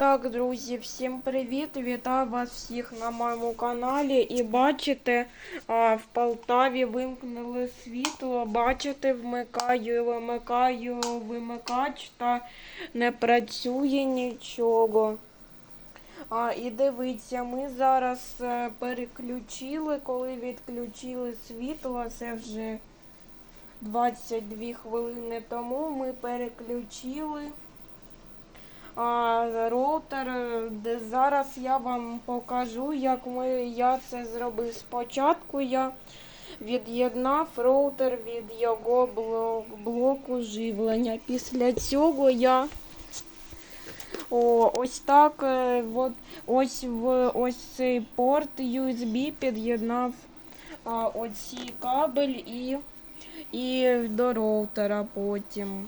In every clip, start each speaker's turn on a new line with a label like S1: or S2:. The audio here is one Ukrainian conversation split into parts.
S1: Так, друзі, всім привіт! Вітаю вас всіх на моєму каналі. І бачите, в Полтаві вимкнули світло. Бачите, вмикаю, вимикаю вимикач та не працює нічого. А, і дивіться, ми зараз е, переключили, коли відключили світло, це вже 22 хвилини тому ми переключили роутер, е, зараз я вам покажу, як ми, я це зробив. Спочатку я від'єднав роутер від його блок, блоку живлення. Після цього я о, ось так е, от, ось в ось цей порт USB під'єднав оці кабель і, і до роутера потім.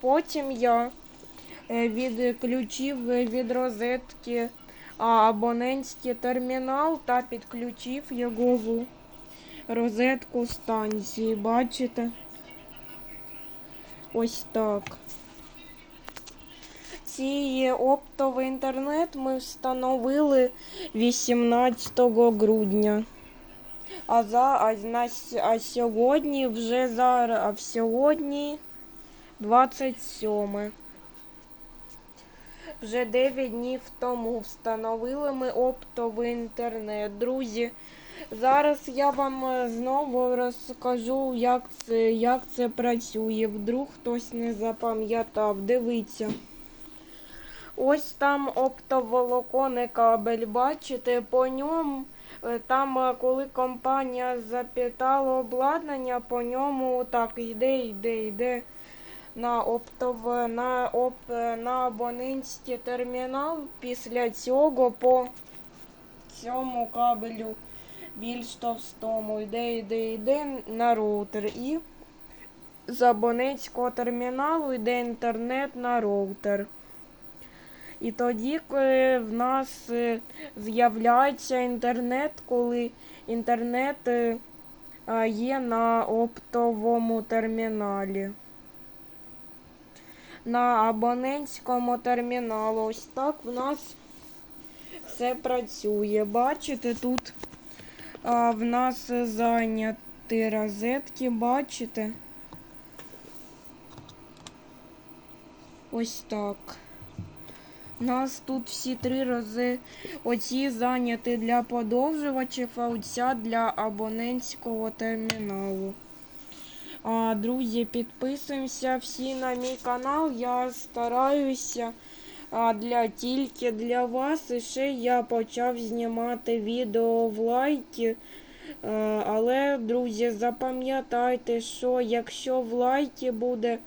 S1: Потім я е, відключив від розетки абонентський термінал та підключив його в розетку станції. Бачите? Ось так. Цей оптовий інтернет ми встановили 18 грудня. А за а, а сьогодні вже зараз, а сьогодні 27. Вже 9 днів тому встановили ми оптовий інтернет. Друзі, зараз я вам е, знову розкажу, як це, як це працює. Вдруг хтось не запам'ятав. Дивіться. Ось там оптоволоконний кабель, бачите, по ньому е, там, е, коли компанія запитала обладнання, по ньому так йде, йде, йде на оптов, на, оп, на абонентський термінал. Після цього по цьому кабелю більш товстому йде, йде, йде на роутер. І з абонентського терміналу йде інтернет на роутер. І тоді, коли в нас е, з'являється інтернет, коли інтернет е, є на оптовому терміналі. На абонентському терміналу. Ось так в нас все працює. Бачите, тут а, в нас зайняті розетки, бачите? Ось так. У нас тут всі три рази оці зайняті для подовжувачів, а оця для абонентського терміналу. А, друзі, підписуємося всі на мій канал. Я стараюся для, тільки для вас. І ще я почав знімати відео в лайки. Але, друзі, запам'ятайте, що якщо в лайки буде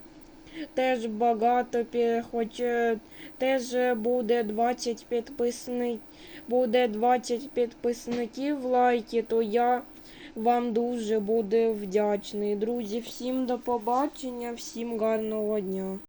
S1: теж багато, хоч е, теж буде 20 підписників, буде 20 підписників в лайки, то я вам дуже буде вдячний. Друзі, всім до побачення, всім гарного дня.